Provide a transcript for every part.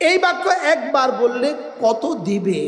এই বাক্য একবার বললে কত দিবে?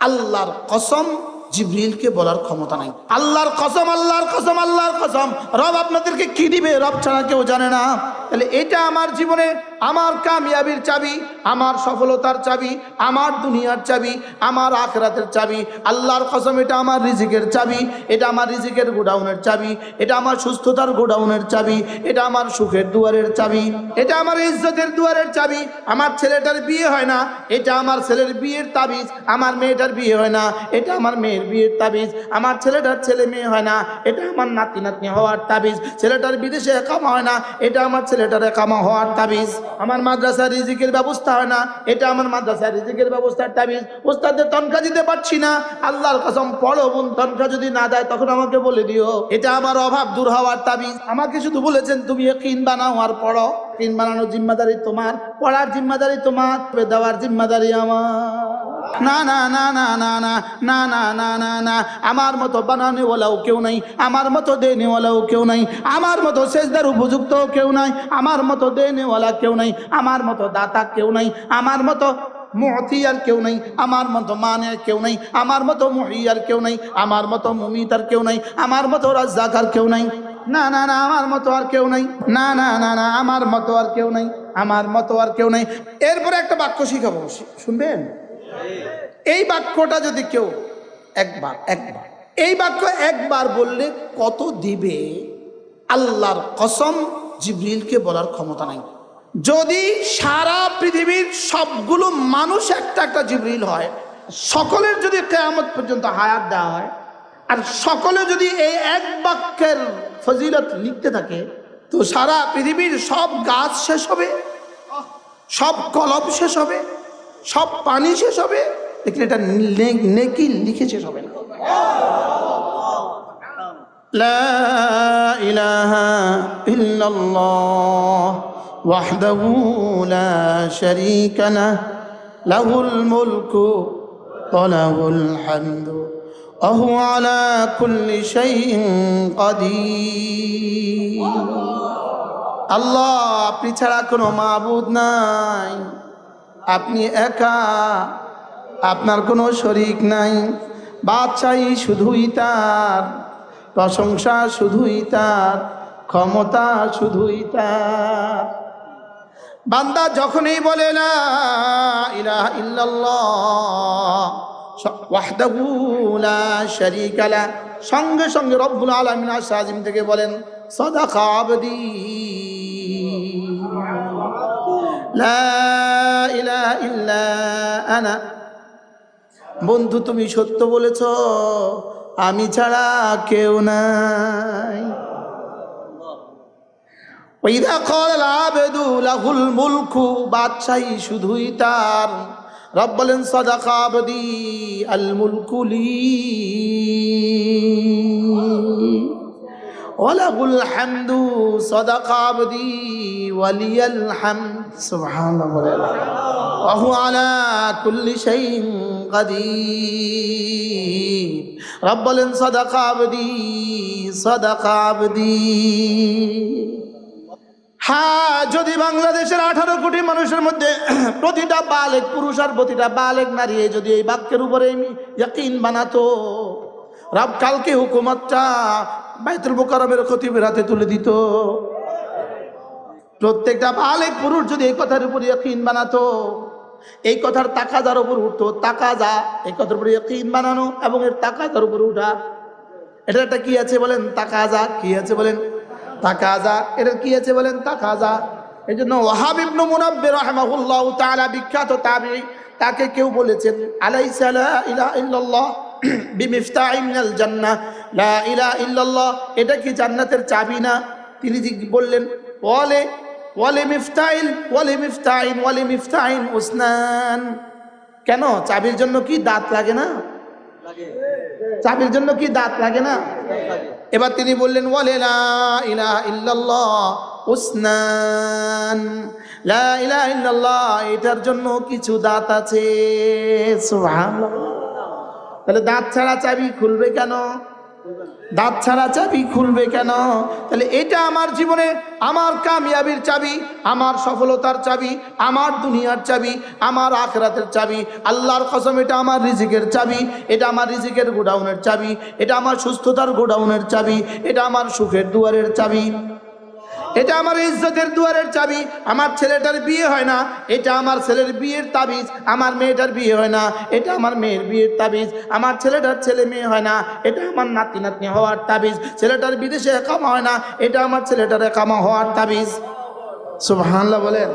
আল্লাহর কসম জিবরিলকে বলার ক্ষমতা নাই। আল্লাহর কসম আল্লাহর কসম আল্লাহর কসম। রব আপনাদেরকে কি দিবে? রব ছাড়া কেউ জানে না। তাহলে এটা আমার জীবনে আমার কামিয়াবির চাবি আমার সফলতার চাবি আমার দুনিয়ার চাবি আমার আখরাতের চাবি আল্লাহর কসম এটা আমার রিজিকের চাবি এটা আমার রিজিকের গোডাউনের চাবি এটা আমার সুস্থতার গোডাউনের চাবি এটা আমার সুখের দুয়ারের চাবি এটা আমার ইজ্জতের দুয়ারের চাবি আমার ছেলেটার বিয়ে হয় না এটা আমার ছেলের বিয়ের তাবিজ আমার মেয়েটার বিয়ে হয় না এটা আমার মেয়ের বিয়ের তাবিজ আমার ছেলেটার ছেলে মেয়ে হয় না এটা আমার নাতি নাতনি হওয়ার তাবিজ ছেলেটার বিদেশে একামা হয় না এটা আমার ছেলেটার কামা হওয়ার তাবিজ। আমার মাদ্রাসা রিজিকের ব্যবস্থা হয় না। এটা আমার মাদ্রাসা রিজিকের ব্যবস্থার তাবিজ। ওস্তাদের তনখা দিতে পারছি না। আল্লাহর কসম পড়ো বোন তনখা যদি না দেয়, তখন আমাকে বলে দিও। এটা আমার অভাব দূর হওয়ার তাবিজ। আমাকে শুধু বলেছেন, তুমি কিন বানাও আর পড়ো। কিন বানানোর জিম্মাদারি তোমার, পড়ার জিম্মাদারি তোমার দেওয়ার জিম্মাদারি আমার। না না না না না না না না না না না আমার মতো বানানেওয়ালাও কেউ নাই আমার মতো দেনেওয়ালাও কেউ নাই আমার মতো সেজদার উপযুক্ত কেউ নাই আমার মতো দেনেওয়ালা কেউ নাই আমার মতো দাতা কেউ নাই আমার মতো মহতিয়ার কেউ নাই আমার মতো মানে কেউ নাই আমার মতো মহিয়ার কেউ নাই আমার মতো মুমিতার কেউ নাই আমার মতো রাজ্জাকার কেউ নাই না না না আমার মতো আর কেউ নাই না না না না আমার মতো আর কেউ নাই আমার মতো আর কেউ নাই এরপরে একটা বাক্য শিখাবো শুনবেন এই বাক্যটা যদি কেউ একবার একবার, এই বাক্য একবার বললে কত দিবে? আল্লাহর কসম জিবরিলকে বলার ক্ষমতা নাই। যদি সারা পৃথিবীর সবগুলো মানুষ একটা একটা জিবরিল হয়, সকলের যদি কেয়ামত পর্যন্ত হায়াত দেওয়া হয়, আর সকলে যদি এই এক বাক্যের ফজিলত লিখতে থাকে, তো সারা পৃথিবীর সব গাছ শেষ হবে, সব কলব শেষ হবে সব পানি শেষ হবে দেখলেন এটা নেকি লিখে শেষ হবে না وحده لا شريك له له الملك وله الحمد وهو على كل شيء قدير আল্লাহ আপনি ছাড়া কোনো মাবুদ নাই আপনি একা, আপনার কোনো শরিক নাই। বাদশাহী শুধুই তার, প্রশংসা শুধুই তার, ক্ষমতা শুধুই তার। বান্দা যখনই বলে না ইলাহা ইল্লাল্লাহ ওয়াহদাহু সঙ্গে সঙ্গে রব্বুল আলামিন আসাজিম থেকে বলেন ইলাহা ইল্লা আনা। বন্ধু, তুমি সত্য বলেছ, আমি ছাড়া কেউ নাই। ওইদা কল আবেদু লাহুল মুলকু, বাদশাহী শুধুই তার। রব বলেন, সদাকা আবদি আল মুলকুলি ওয়ালাহুল হামদু, সদাকা আবদি ওয়ালিয়াল হামদ। সুবহান বলে। অহু রব বলেন, সাদাকা আবদি সাদাকা আবদি। যদি বাংলাদেশের আঠারো কোটি মানুষের মধ্যে প্রতিটা বালেক পুরুষ আর প্রতিটা বালেক নারী যদি এই বাক্যের উপরে ইয়াকিন বানাতো, রাব কালকে হুকুমতটা বাইতুল বোকারমের ক্ষতি বেড়াতে তুলে দিত। প্রত্যেকটা বালেক পুরুষ যদি এই কথার উপর ইয়াকিন বানাতো, এই কথার তাকাজার উপর উঠতো, তাকাজা এই কথার উপর ইয়াকিন বানানো এবং এর তাকাজার উপর উঠা এটা একটা কি আছে বলেন? তাকাজা। কি আছে বলেন? তাকাজা। এটা কি আছে বলেন? তাকাজা। এই জন্য ওয়াহাব ইবনু মুনাব্বির রাহিমাহুল্লাহ তাআলা বিখ্যাত তাবিঈ, তাকে কেউ বলেছেন, আলাইসা লা ইলাহা ইল্লাল্লাহ বিমিফতাহি মিনাল জান্নাহ। লা ইলাহা ইল্লাল্লাহ। এটা কি জান্নাতের চাবি না? তিনি বললেন ওয়ালে ওয়ালে মিফতাইল ওয়ালে মিফতাইন ওয়ালে মিফতাইন উসনান। কেন? চাবির জন্য কি দাঁত লাগে না? চাবির জন্য কি দাঁত লাগে না? এবার তিনি বললেন ওয়ালে লা ইলাহা ইল্লাল্লাহ উসনান। লা ইলাহা ইল্লাল্লাহ, এটার জন্য কিছু দাঁত আছে। সুবহানাল্লাহ। তাহলে দাঁত ছাড়া চাবি খুলবে কেন? দাঁত ছাড়া চাবি খুলবে কেন? তাহলে এটা আমার জীবনে আমার কামিয়াবির চাবি, আমার সফলতার চাবি, আমার দুনিয়ার চাবি, আমার আখরাতের চাবি, আল্লাহর কসম এটা আমার রিজিকের চাবি, এটা আমার রিজিকের গোডাউনের চাবি, এটা আমার সুস্থতার গোডাউনের চাবি, এটা আমার সুখের দুয়ারের চাবি। এটা আমার ইজ্জতের দুয়ারের চাবি। আমার ছেলেটার বিয়ে হয় না। এটা আমার ছেলের বিয়ের তাবিজ। আমার মেয়েটার বিয়ে হয় না। এটা আমার মেয়ের বিয়ের তাবিজ। আমার ছেলেটার ছেলে মেয়ে হয় না। এটা আমার নাতি নাতনি হওয়ার তাবিজ। ছেলেটার বিদেশে একামা হয় না। এটা আমার ছেলেটার একামা হওয়ার তাবিজ। সুবহানাল্লাহ বলেন।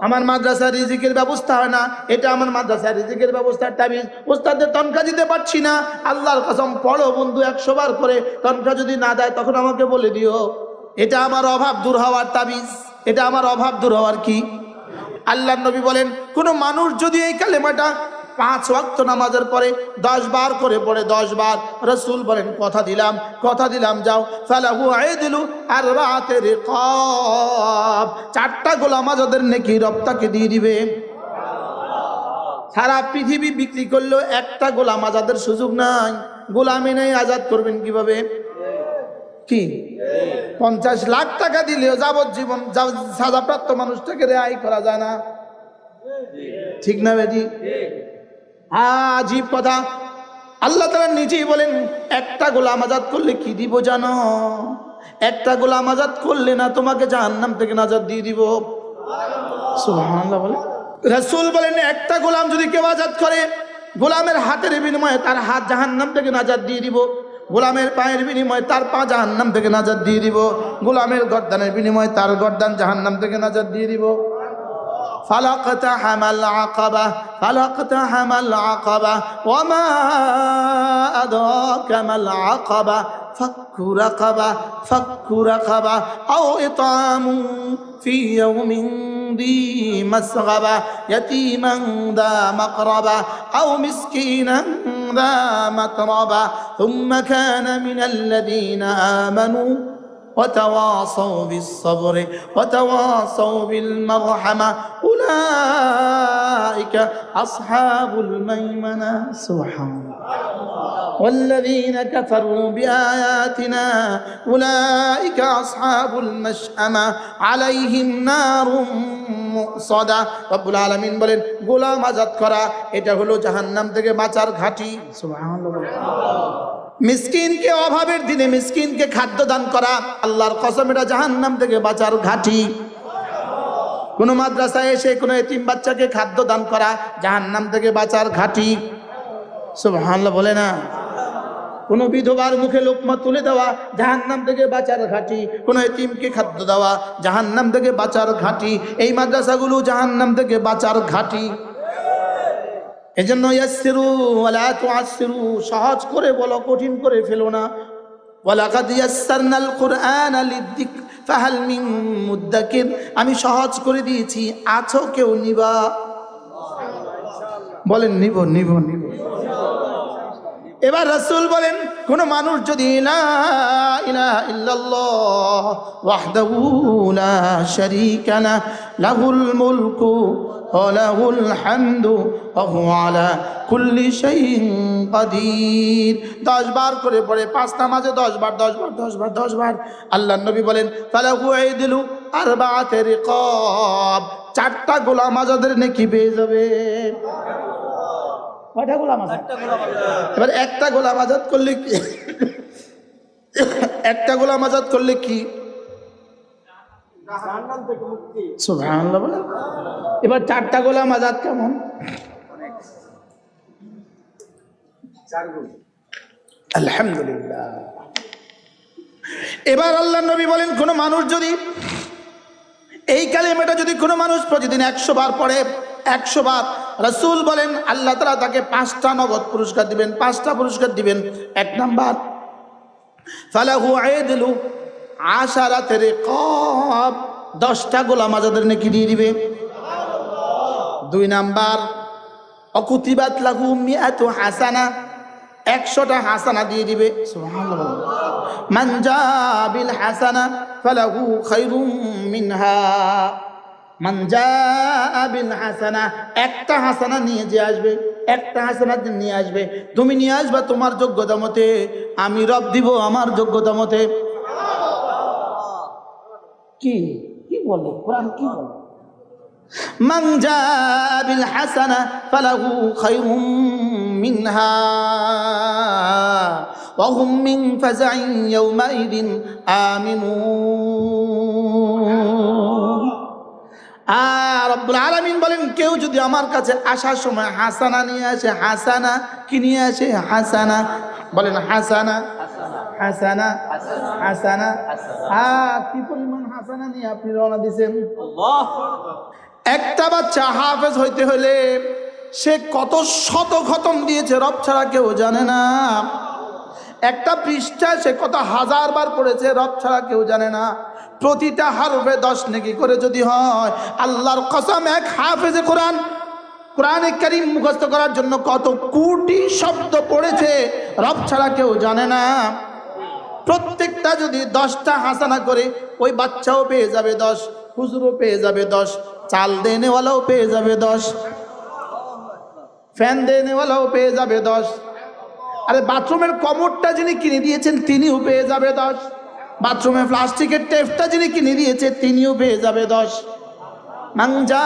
আমার মাদ্রাসা রিজিকের ব্যবস্থা হয় না। এটা আমার মাদ্রাসা রিজিকের ব্যবস্থার তাবিজ। ওস্তাদের তনখা দিতে পারছি না। আল্লাহর কসম, পড়ো বন্ধু, একশো বার করে। তনখা যদি না দেয়, তখন আমাকে বলে দিও। এটা আমার অভাব দূর হওয়ার তাবিজ। এটা আমার অভাব দূর হওয়ার কি? আল্লাহ নবী বলেন, কোনো মানুষ যদি এই কালেমাটা পাঁচ ওয়াক্ত নামাজের পরে দশ বার করে পড়ে, দশ বার রসুল বলেন, কথা দিলাম কথা দিলাম, যাও। ফালাহু দিলু আর রাতের কব চারটা গোলাম আজাদের নাকি রপ্তাকে দিয়ে দিবে। সারা পৃথিবী বিক্রি করলেও একটা গোলাম আজাদের সুযোগ নাই। গোলামি নেই আজাদ করবেন কীভাবে? কি? পঞ্চাশ লাখ টাকা দিলেও যাবজ্জীবন সাজাপ্রাপ্ত মানুষটাকে রেহাই করা যায় না। ঠিক না বেদি আজীব কথা। আল্লাহ তালা নিজেই বলেন, একটা গোলাম আজাদ করলে কি দিব জানো? একটা গোলাম আজাদ করলে না তোমাকে জাহান্নাম থেকে নাজাদ দিয়ে দিব। বলে। রাসূল বলেন, একটা গোলাম যদি কেউ আজাদ করে, গোলামের হাতের বিনিময়ে তার হাত জাহান্নাম থেকে নাজাদ দিয়ে দিব। গোলামের পায়ের বিনিময়ে তার পা জাহান্নাম থেকে নাজাদ দিয়ে দিব। গোলামের গর্দানের বিনিময়ে তার গর্দান জাহান্নাম থেকে নাজাদ দিয়ে দিব। فلاقتحم العقبة فلاقتحم العقبة. وما أدراك ما العقبة؟ فك رقبة فك رقبة. أو إطعام في يوم ذي مسغبة يتيما ذا مقربة. أو مسكينا ذا متربة. ثم كان من الذين آمنوا وتواصوا بالصبر وتواصوا بالمرحمة أولئك أصحاب الميمنة سبحان الله والذين كفروا بآياتنا أولئك أصحاب المشأمة عليهم نار মুসদা রব্বুল আলামিন বলেন গোলাম আজাদ করা এটা হলো জাহান্নাম থেকে বাঁচার ঘাঁটি সুবহানাল্লাহ মিসকিনকে অভাবের দিনে মিসকিনকে খাদ্য দান করা, আল্লাহর কসম, এটা জাহান্নাম থেকে বাঁচার ঘাঁটি। কোনো মাদ্রাসায় এসে কোনো এতিম বাচ্চাকে খাদ্য দান করা, জাহান্নাম থেকে বাঁচার ঘাঁটি। সুবহানাল্লাহ, বলে না। কোনো বিধবার মুখে লোকমা তুলে দেওয়া, জাহান্নাম থেকে বাঁচার ঘাঁটি। কোনো এতিমকে খাদ্য দেওয়া, জাহান্নাম থেকে বাঁচার ঘাঁটি। এই মাদ্রাসাগুলো জাহান্নাম থেকে বাঁচার ঘাঁটি। এজন্য ইয়াসসিরু ওয়ালা তুআসসিরু, সহজ করে বলো, কঠিন করে ফেলো না। ওয়ালাকাদ ইয়াসসারনাল কুরআনা লিযিক ফাহাল মিন মুদ্দাকির। আমি সহজ করে দিয়েছি, আছো কেউ নিবা? বলেন, নিব নিব নিব। এবার রাসূল বলেন, কোন মানুষ যদি লা ইলাহা ইল্লাল্লাহ ওয়াহদাহু লা শারীকা লাহুল মুলকু হামদু ওয়া হুয়া আলা কুল্লি শাইইন কাদির। 10 বার করে পড়ে পাঁচ নামাজে 10 বার 10 বার 10 বার 10 বার। আল্লাহর নবী বলেন ফালাহু আইদিলু আরবাআত রিকাব। চারটা গোলাম আজাদের নেকি পেয়ে যাবে। কয়টা গোলাম আজাদ। এবার একটা গোলাম আজাদ করলে কি? একটা গোলাম আজাদ করলে কি? এবার চারটা গোলাম আজাদ কেমন? আলহামদুলিল্লাহ। এবার আল্লাহ নবী বলেন কোন মানুষ যদি এই কালেমাটা যদি কোনো মানুষ প্রতিদিন একশো বার পড়ে একশো বার রসুল বলেন আল্লাহ তালা তাকে পাঁচটা নগদ পুরস্কার দিবেন পাঁচটা পুরস্কার দিবেন। এক নাম্বার ফালাহু আয়েদিলু আশারাতের কব দশটা গোলাম আজাদের নাকি দিয়ে দিবে। দুই নাম্বার, অকুতিবাত লাহু মিয়াতু হাসানা, একশোটা হাসানা দিয়ে দিবে। সুবহানাল্লাহ। মান জাবিল হাসানা ফালাহু খায়রুম মিনহা। মান জাবিল হাসানা, একটা হাসানা নিয়ে যে আসবে, একটা হাসানাত নিয়ে আসবে। তুমি নিয়ে আসবা তোমার যোগ্যতা মতে, আমি রব দিব আমার যোগ্যতা মতে। কি কি বলে কোরআন কি বলে من جاء بالحسنة فله خير منها وهم من فزع يومئذ آمنون আর রব্বুল আলামিন বলেন কেউ যদি আমার কাছে আসার সময় হাসানা নিয়ে আসে হাসানা কি নিয়ে আসে হাসানা বলেন হাসানা হাসানা হাসানা। হ্যাঁ কি পরিমাণ হাসানা নিয়ে আপনি রওনা দিয়েছেন একটা বাচ্চা হাফেজ হইতে হলে সে কত শত খতম দিয়েছে রব ছাড়া কেউ জানে না। একটা পৃষ্ঠা সে কত হাজার বার পড়েছে রব ছাড়া কেউ জানে না। প্রতিটা হারফে দশ নেকি করে যদি হয় আল্লাহর কসম এক হাফেজে কোরআন। কোরআনে কারিম মুখস্থ করার জন্য কত কোটি শব্দ পড়েছে রব ছাড়া কেউ জানে না। প্রত্যেকটা যদি দশটা হাসানা করে, ওই বাচ্চাও পেয়ে যাবে দশ, হুজুরও পেয়ে যাবে দশ, চাল দেনেওয়ালাও পেয়ে যাবে দশ, ফ্যান দেনেওয়ালাও পেয়ে যাবে দশ। আরে বাথরুমের কমরটা যিনি কিনে দিয়েছেন, তিনিও পেয়ে যাবে দশ। বাথরুমে প্লাস্টিকের টেপটা যিনি কিনে দিয়েছে, তিনিও পেয়ে যাবে দশ। মাংজা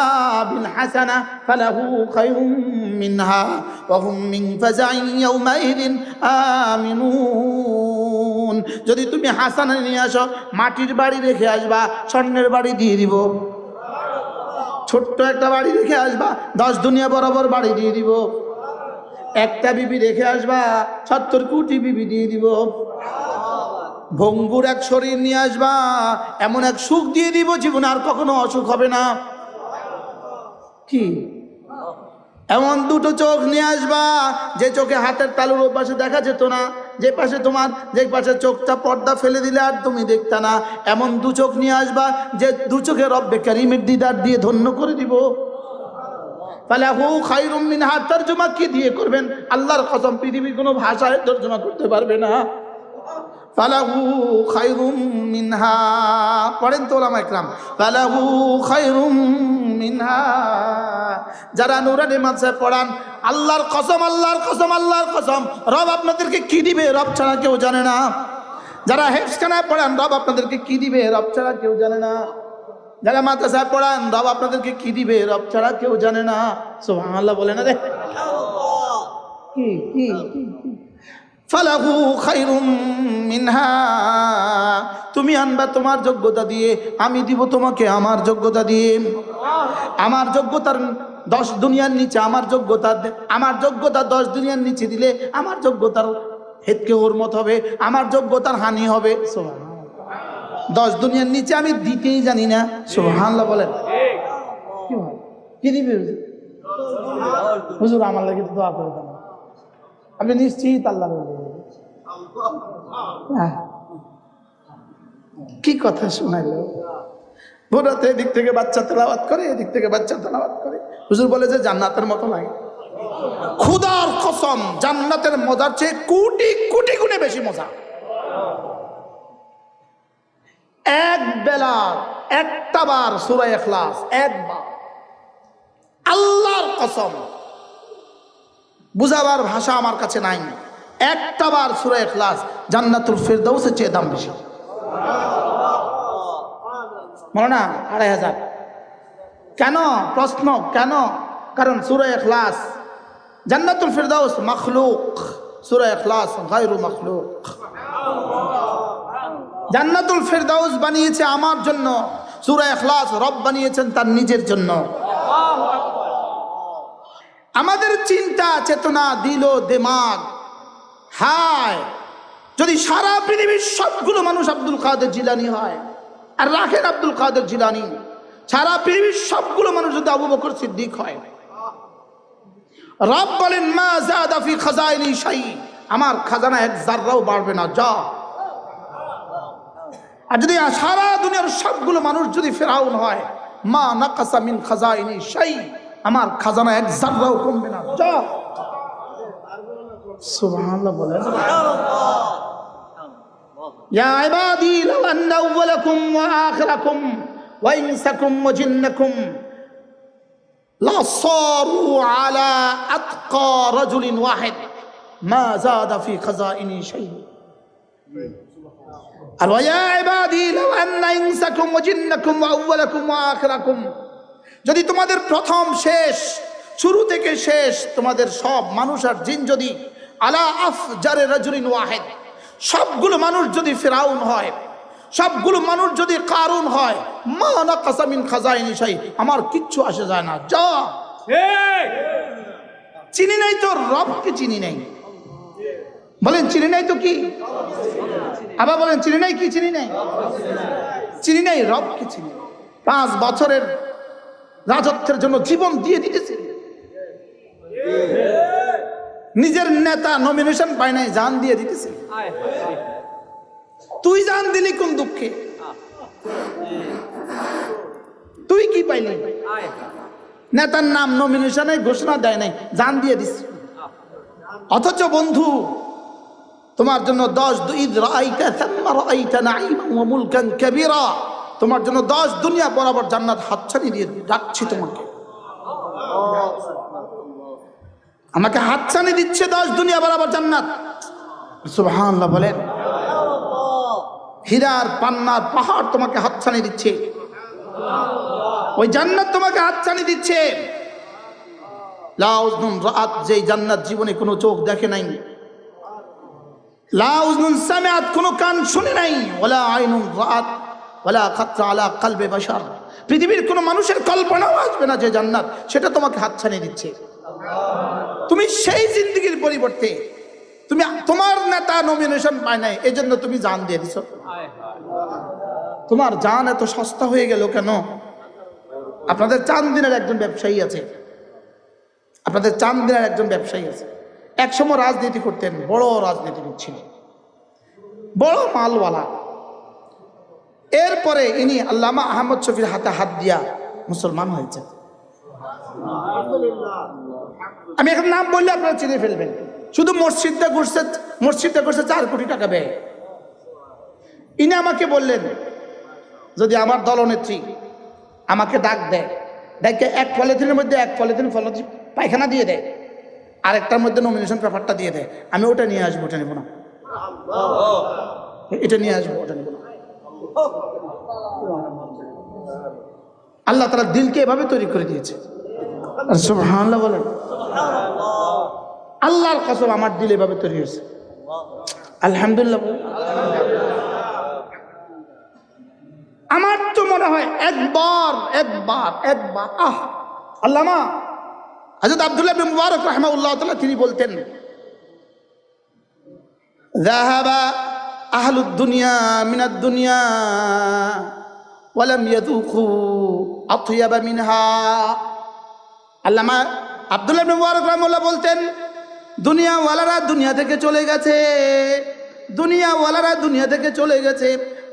বিল হাসানা ফালাহু খায়ুম মিনহা ওহুম মিন ফাজাইন ইয়াউমাইদিন আমিনুন। যদি তুমি হাসানা নিয়ে আসো, মাটির বাড়ি রেখে আসবা, স্বর্ণের বাড়ি দিয়ে দিব। ছোট্ট একটা বাড়ি রেখে আসবা, দশ দুনিয়া বরাবর বাড়ি দিয়ে দিব। একটা বিবি রেখে আসবা, সত্তর কোটি বিবি দিয়ে দিব। ভঙ্গুর এক শরীর নিয়ে আসবা, এমন এক সুখ দিয়ে দিব, জীবনে আর কখনো অসুখ হবে না। কি? এমন দুটো চোখ নিয়ে আসবা, যে চোখে হাতের তালুর ও পাশে দেখা যেত না, যে পাশে তোমার, যে পাশে চোখটা পর্দা ফেলে দিলে আর তুমি দেখতা না। এমন দু চোখ নিয়ে আসবা, যে দু চোখে রব্বে কারিমের দিদার দিয়ে ধন্য করে দিব। ফালাহু খায়রুম মিনহা, তরজমা কি দিয়ে করবেন? আল্লাহর কসম, পৃথিবীর কোনো ভাষায় তর্জমা করতে পারবে না। ফালাহু খায়রুম মিনহা। পড়েন তো ওলামা ইকরাম ফালাহু খায়রুম মিনহা। যারা নুরানি মাদ্রাসায় পড়ান আল্লাহর কসম আল্লাহর কসম আল্লাহর কসম রব আপনাদেরকে কি দিবে? রব ছাড়া কেউ জানে না। যারা হেফসখানায় পড়ান রব আপনাদেরকে কি দিবে? রব ছাড়া কেউ জানে না। যারা মাদ্রাসায় পড়ান রব আপনাদেরকে কি দিবে? রব ছাড়া কেউ জানে না। সুবহানাল্লাহ বলে না রে। কি কি? ফালাহু খাইরুম মিনহা। তুমি আনবা তোমার যোগ্যতা দিয়ে, আমি দিব তোমাকে আমার যোগ্যতা দিয়ে। আমার যোগ্যতার দশ দুনিয়ার নিচে আমার যোগ্যতা আমার যোগ্যতা দশ দুনিয়ার নিচে দিলে আমার যোগ্যতার হেতকে ওর মত হবে, আমার যোগ্যতার হানি হবে। দশ দুনিয়ার নিচে আমি দিতেই জানি না। সুবহানাল্লাহ বলেন। কি দিবে? হুজুর? আমার লাগে দোয়া করে আপনি নিশ্চিত আল্লাহ হ্যাঁ। কি কথা শোনাইল? ভোরাতে এদিক থেকে বাচ্চা তেলাওয়াত করে, এদিক থেকে বাচ্চা তেলাওয়াত করে। হুজুর বলে যে জান্নাতের মতো লাগে। খুদার কসম, জান্নাতের মজার চেয়ে কোটি কোটি গুণে বেশি মজা। এক বেলা, একটা বার সুরাই এখলাস একবার। আল্লাহর কসম। বুঝাবার ভাষা আমার কাছে নাই। একটা বার সুরা এখলাস জান্নাতুল ফেরদাউসের চেয়ে দাম বেশি। বলো না আড়াই হাজার। কেন? প্রশ্ন, কেন? কারণ সুরা এখলাস জান্নাতুল ফেরদাউস মখলুক। সুরা এখলাস গায়রু মখলুক। জান্নাতুল ফেরদাউস বানিয়েছে আমার জন্য। সুরা এখলাস রব বানিয়েছেন তার নিজের জন্য। আমাদের চিন্তা, চেতনা, দিল, দেমাগ হায়, যদি সারা পৃথিবীর সবগুলো মানুষ আব্দুল কাদের জিলানি হয়, আর রাখেন আব্দুল কাদের জিলানি, সারা পৃথিবীর সবগুলো মানুষ যদি আবু বকর সিদ্দিক হয়। রব বলেন, মা জাদা ফি খাজাইনি শাই আমার খাজানা এক জাররাও বাড়বে না, যা। আর যদি সারা দুনিয়ার সবগুলো মানুষ যদি ফেরাউন হয়, মা নাকাসা মিন খাজাইনি শাই আমার খাজানা এক জাররাও কমবে না, যা। সুবহানাল্লাহ বলেন। ইয়া ইবাদি, লাউ আন্না আউওয়ালাকুম ওয়া আখিরাকুম ওয়া ইনসাকুম ওয়া জিন্নাকুম। লাসারু আলা আতকা রাজুলিন ওয়াহিদ। মা যাদা ফি খাজাইনি শাইউ আর ওয়া ইবাদি, লাউ আন্না ইনসাকুম ওয়া জিন্নাকুম ওয়া আউওয়ালাকুম ওয়া আখিরাকুম। যদি তোমাদের প্রথম শেষ, শুরু থেকে শেষ তোমাদের সব মানুষ আর জিন যদি আলা আফ জারে রাজুলিন ওয়াহেদ। সবগুলো মানুষ যদি ফেরাউন হয় সবগুলো মানুষ যদি কারুন হয় মা না কাসামিন খাজাইনি সাই আমার কিচ্ছু আসে যায় না। যা। চিনি নাই তো রবকে চিনি নাই। বলেন চিনি নাই তো কি? আবার বলেন চিনি নাই কি চিনি নাই? চিনি নাই রবকে চিনি পাঁচ বছরের রাজত্বের জন্য জীবন দিয়ে দিতেছে। নিজের নেতা নমিনেশন পায় নাই জান দিয়ে দিতেছে। তুই জান দিলি কোন দুঃখে? তুই কি পাইলি? নেতার নাম নমিনেশনে ঘোষণা দেয় নাই জান দিয়ে দিস। অথচ বন্ধু তোমার জন্য দশ কাবীরা। তোমার জন্য দশ দুনিয়া বরাবর জান্নাত হাতছানি দিয়ে ডাকছি তোমাকে। আমাকে হাতছানি দিচ্ছে দশ দুনিয়া বরাবর জান্নাত। সুবহানাল্লাহ বলেন। হীরার পান্নার পাহাড় তোমাকে হাতছানি দিচ্ছে। ওই জান্নাত তোমাকে হাতছানি দিচ্ছে। লাউজনুন রাত যেই জান্নাত জীবনে কোনো চোখ দেখে নাই। লাউজনুন সামিআত, কোনো কান শুনে নাই। ওলা আইনুন রাত ওলা খাতরা আলা কালবে বাশার। পৃথিবীর কোনো মানুষের কল্পনাও আসবে না যে জান্নাত, সেটা তোমাকে হাতছানি দিচ্ছে। তুমি সেই জিন্দগির পরিবর্তে তুমি তোমার নেতা নমিনেশন পায় নাই এই জন্য তুমি জান দিয়ে দিছো। তোমার জান এত সস্তা হয়ে গেল কেন? আপনাদের চান দিনের একজন ব্যবসায়ী আছে। আপনাদের চান দিনের একজন ব্যবসায়ী আছে। একসময় রাজনীতি করতেন বড় রাজনীতিবিদ ছিল বড় মালওয়ালা। এরপরে ইনি আল্লামা আহমদ শফির হাতে হাত দিয়া মুসলমান হয়েছে আমি এখন নাম বললে আপনারা চিনে ফেলবেন। শুধু মসজিদটা ঘুরছে মসজিদটা ঘুরছে চার কোটি টাকা ব্যয়। ইনি আমাকে বললেন, যদি আমার দলনেত্রী আমাকে ডাক দেয় ডাকে এক পলিথিনের মধ্যে এক পলিথিন পলিথিন পায়খানা দিয়ে দেয়, আরেকটার মধ্যে নমিনেশন পেপারটা দিয়ে দেয়, আমি ওটা নিয়ে আসব, ওটা নেব না। এটা নিয়ে আসব, ওটা নেব না। আল্লাহ তারা দিলকে এভাবে তৈরি করে দিয়েছে। আর আল্লাহর কসম আমার দিলে ভাবে তৈরি হয়েছে। আলহামদুলিল্লাহ আমার তো মনে হয় একবার একবার একবার, আহ, আল্লামা হজরত আবদুল্লাহ বিন মুবারক রাহমাউল্লাহ তাআলা তিনি বলতেন, যাহাবা আহলুদ দুনিয়া মিনাদ দুনিয়া, ওয়ালাম ইয়াযুকু আতইয়াবা মিনহা। আল্লামা আব্দুল্লাহ মুবারক রাহমাহুল্লাহ বলতেন, দুনিয়াওয়ালারা দুনিয়া থেকে চলে গেছে। দুনিয়াওয়ালারা দুনিয়া থেকে চলে গেছে।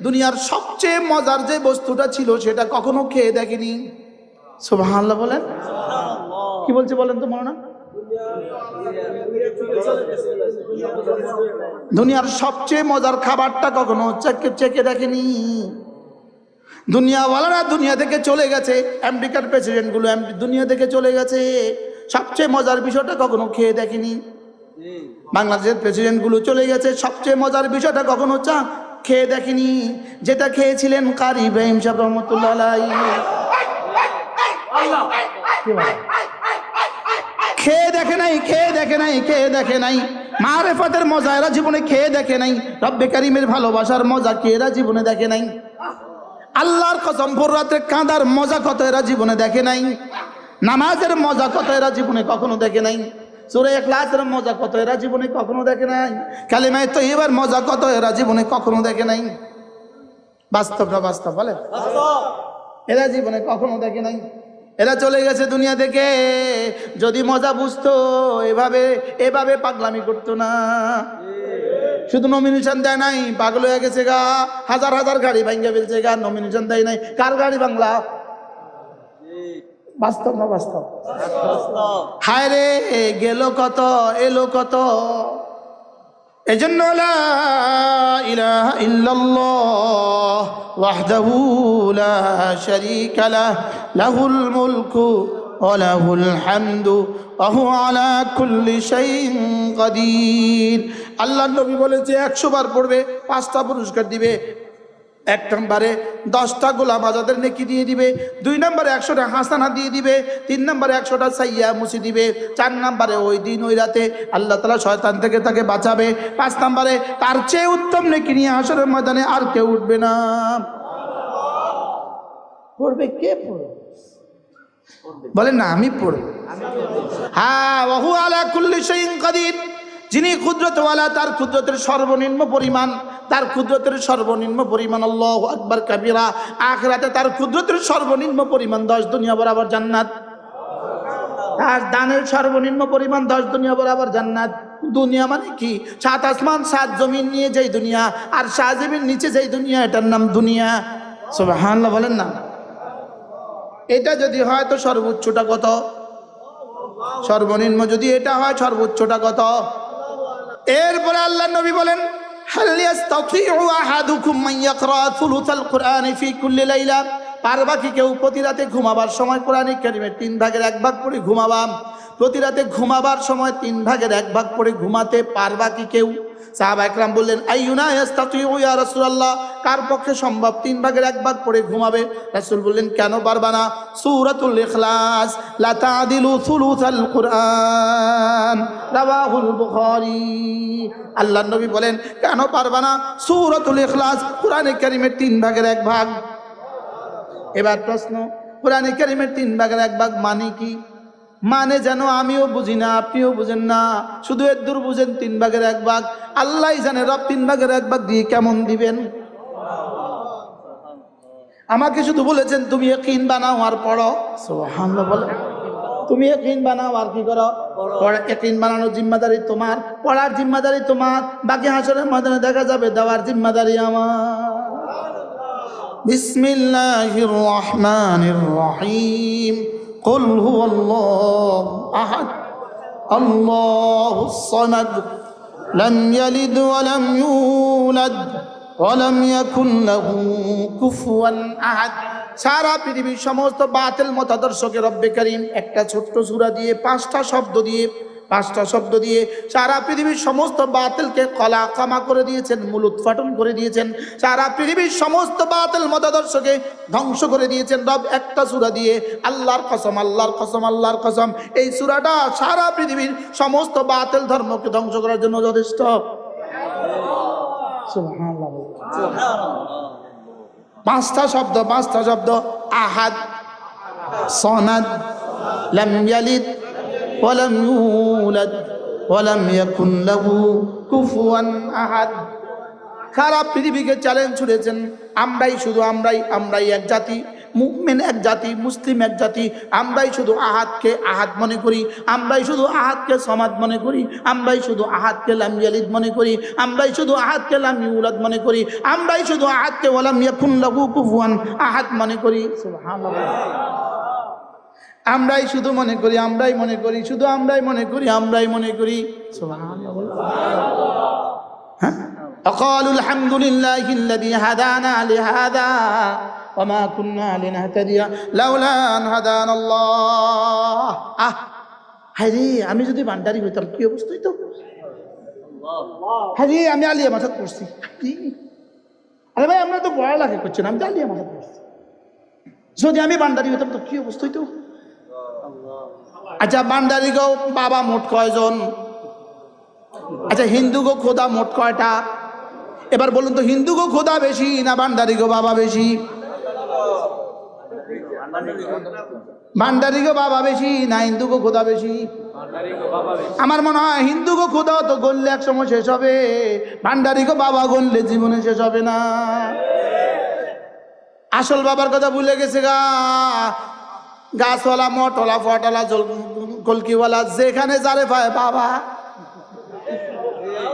দুনিয়ার সবচেয়ে মজার যে বস্তুটা ছিল সেটা কখনো খেয়ে দেখেনি। সুবহানাল্লাহ বলেন। কি বলছে বলেন তো মনে না দুনিয়ার সবচেয়ে মজার খাবারটা কখনো চেকে চেকে দেখেনি। দুনিয়াওয়ালারা দুনিয়া থেকে চলে গেছে। আমেরিকার প্রেসিডেন্টগুলো দুনিয়া থেকে চলে গেছে। সবচেয়ে মজার বিষয়টা কখনো খেয়ে দেখেনি। বাংলাদেশের প্রেসিডেন্টগুলো চলে গেছে। সবচেয়ে মজার বিষয়টা কখনো চা খেয়ে দেখেনি। যেটা খেয়েছিলেন কারি ইব্রাহিম সাহেব রহমতুল্লাহ? খেয়ে দেখে নাই, খেয়ে দেখে নাই, খেয়ে দেখে নাই। মারেফাতের মজা এরা জীবনে খেয়ে দেখে নাই। রব্বে কারিমের ভালোবাসার মজা কে এরা জীবনে দেখে নাই? আল্লাহর কসম, ভোর রাত্রে কাঁদার মজা কত এরা জীবনে দেখে নাই? নামাজের মজা কত এরা জীবনে কখনো দেখে নাই? সুরে ক্লাসের মজা কত এরা জীবনে কখনো দেখে নাই? কালিমায় তো এবার মজা কত এরা জীবনে কখনো দেখে নাই? বাস্তব না বাস্তব বলে এরা জীবনে কখনো দেখে নাই? এরা চলে গেছে দুনিয়া থেকে। যদি মজা বুঝতো, এভাবে এভাবে পাগলামি করতো না। শুধু নমিনেশন দেয় নাই, পাগল হয়ে গেছে গা। হাজার হাজার গাড়ি ভাঙ্গে ফেলছে গা নমিনেশন দেয় নাই। কার গাড়ি বাংলা বাস্তব না বাস্তব? হায় রে, গেল কত, এলো কত? এজন্য লা ইলাহা ইল্লাল্লাহ লা, লাহুল মুলকু وله الحمد وهو على كل شيء قدير আল্লাহ নবী বলেছে একশো বার পড়বে পাঁচটা পুরস্কার দিবে এক নম্বরে দশটা গোলাম আজাদের নেকি দিয়ে দিবে দুই নম্বরে একশোটা হাসানা দিয়ে দিবে তিন নম্বরে একশোটা সাইয়া মুছি দিবে চার নম্বরে ওই দিন ওই রাতে আল্লাহ তালা শয়তান থেকে তাকে বাঁচাবে পাঁচ নম্বরে তার চেয়ে উত্তম নেকি নিয়ে আসরের ময়দানে আর কেউ উঠবে না পড়বে কে পড়বে বলে না আমি পড়ব। হ্যাঁ ওহু আলা কুল্লি শাইইন কাদির। যিনি ক্ষুদ্রতওয়ালা তার ক্ষুদ্রতের সর্বনিম্ন পরিমাণ তার ক্ষুদ্রতের সর্বনিম্ন পরিমাণ আল্লাহ আকবার কাবিরা। আখরাতে তার ক্ষুদ্রতের সর্বনিম্ন পরিমাণ দশ দুনিয়া বরাবর জান্নাত। তার দানের সর্বনিম্ন পরিমাণ দশ দুনিয়া বরাবর জান্নাত। দুনিয়া মানে কি? সাত আসমান সাত জমিন নিয়ে যেই দুনিয়া আর শাহজিবির নিচে যেই দুনিয়া এটার নাম দুনিয়া। সুবহানাল্লাহ বলেন না। এটা যদি হয় তো সর্বোচ্চটা কত? সর্বনিম্ন যদি এটা হয় সর্বোচ্চটা কত? এরপরে আল্লাহ নবী বলেন কেউ প্রতি রাতে ঘুমাবার সময় তিন ভাগের এক ভাগ পড়ে ঘুমাবাম। প্রতি রাতে ঘুমাবার সময় তিন ভাগের এক ভাগ পড়ে ঘুমাতে পারবা কি কেউ? সাহাবা একরাম বললেন, আইয়ুনা ইয়া রাসূলুল্লাহ? কার পক্ষে সম্ভব? তিন ভাগের এক ভাগ পড়ে ঘুমাবে? রাসূল বললেন, কেন পারবা না? সূরাতুল ইখলাস লা তাদিলু সুলুসাল কুরআন। রাওয়াহুল বুখারী। আল্লাহর নবী বলেন, কেন পারবা না? সূরাতুল ইখলাস, কোরআনে কারিমের তিন ভাগের এক ভাগ। এবার প্রশ্ন, কোরআনে কারিমের তিন ভাগের এক ভাগ মানে কি? মানে যেন আমিও বুঝি না, আপনিও বুঝেন না। শুধু এর দূর বুঝেন, তিন ভাগের এক ভাগ। আল্লাহ জানে রব তিন ভাগের এক ভাগ দিয়ে কেমন দিবেন। আমাকে শুধু বলেছেন, তুমি একিন বানাও আর পড়ো। বলে। তুমি একিন বানাও আর কি করো? একিন বানানোর জিম্মাদারি তোমার। পড়ার জিম্মাদারি তোমার। বাকি হাসরের ময়দানে দেখা যাবে, দেওয়ার জিম্মাদারি আমার। বিসমিল্লাহির রহমানির রহিম। قل هو الله أحد الله الصمد لم يلد ولم يولد ولم يكن له كفوا أحد সারা পৃথিবীর সমস্ত বাতিল মতাদর্শকে রব্বে করিম একটা ছোট্ট সূরা দিয়ে পাঁচটা শব্দ দিয়ে পাঁচটা শব্দ দিয়ে সারা পৃথিবীর সমস্ত বাতিলকে কলা কামা করে দিয়েছেন, মূল উৎপাটন করে দিয়েছেন। সারা পৃথিবীর সমস্ত বাতিল মতাদর্শকে ধ্বংস করে দিয়েছেন রব একটা সূরা দিয়ে, আল্লাহর কসম আল্লাহর কসম আল্লাহর কসম। এই সূরাটা সারা পৃথিবীর সমস্ত বাতিল ধর্মকে ধ্বংস করার জন্য যথেষ্ট। পাঁচটা শব্দ পাঁচটা শব্দ। আহাদ, সনাদ, লাম ইয়ালিদ ওয়ালাম ইউলাদ ওয়ালাম ইয়াকুন লাহু কুফুয়ান আহাদ সারা পৃথিবীকে চ্যালেঞ্জ ছুড়েছেন। আমরাই শুধু আমরাই আমরাই এক জাতি। মুমিন এক জাতি, মুসলিম এক জাতি। আমরাই শুধু আহাতকে আহাত মনে করি। আমরাই শুধু আহাতকে সমাদ মনে করি। আমরাই শুধু আহাতকে লাম ইয়ালিদ মনে করি। আমরাই শুধু আহাতকে লাম ইউলাদ মনে করি। আমরাই শুধু আহাতকে ওয়ালাম ইয়াকুন লাহু কুফুয়ান আহাদ মনে করি। সুবহানাল্লাহ। আমরাই শুধু মনে করি আমরাই মনে করি শুধু আমরাই মনে করি আমরাই মনে করি সুবহানাল্লাহ বলো। হ্যাঁ وقالوا الحمد لله الذي هدانا لهذا وما كنا لنهتدي لولا ان هدانا الله আহ হায়রে আমি যদি ভান্ডারি হইতাম কি অবস্থা হইতো হায়রে আমি আলিয়া মাথাত পড়ছি কি? আরে ভাই আমরা তো বড় লাগে করছেন আমি তো আলিয়া মাথাত পড়ছি যদি আমি ভান্ডারি হইতাম তো কি অবস্থা হইতো আচ্ছা ভান্ডারি গো, বাবা মোট কয়জন? আচ্ছা হিন্দু গো, খোদা মোট কয়টা? এবার বলুন তো, হিন্দু গো, খোদা বেশি না ভান্ডারি গো, বাবা বেশি? ভান্ডারি গো, বাবা বেশি না হিন্দু গো, খোদা বেশি? আমার মনে হয় হিন্দু গো, খোদা তো গললে এক সময় শেষ হবে। ভান্ডারি গো, বাবা গললে জীবনে শেষ হবে না। আসল বাবার কথা ভুলে গেছে গা। গাছওয়ালা মটওয়ালা ফটওয়ালা, জল কলকিওয়ালা যেখানে যারে পায় বাবা।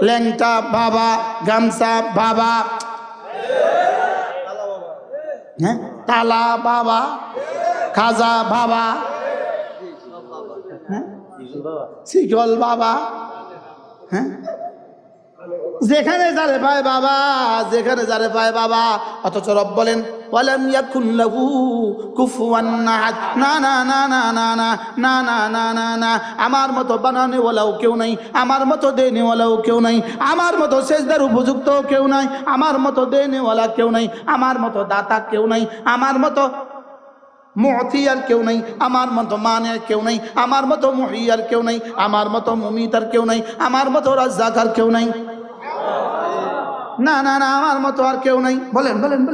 ল্যাংটা, বাবা। গামছা, বাবা। হ্যাঁ? তালা, বাবা। খাজা, বাবা। হ্যাঁ? শিকল, বাবা। হ্যাঁ? যেখানে যারে পায় বাবা যেখানে যারে পায় বাবা অথচ রব বলেন ওয়ালাম ইয়াকুন লাহু কুফুয়ান আহাদ না না না না না না না না না না না আমার মতো বানানে ওলাও কেউ নাই আমার মতো দেনে ওলাও কেউ নাই আমার মতো সেজদার উপযুক্ত কেউ নাই আমার মতো দেনে ওলা কেউ নাই আমার মতো দাতা কেউ নাই আমার মতো মুহতিয়ার কেউ নাই আমার মতো মানের কেউ নাই আমার মতো মুহিয়ার কেউ নাই আমার মতো মুমিতার কেউ নাই আমার মতো রাজ্জাকার কেউ নাই না না না আমার মতো আর কেউ নাই। বলেন বলেন বলেন।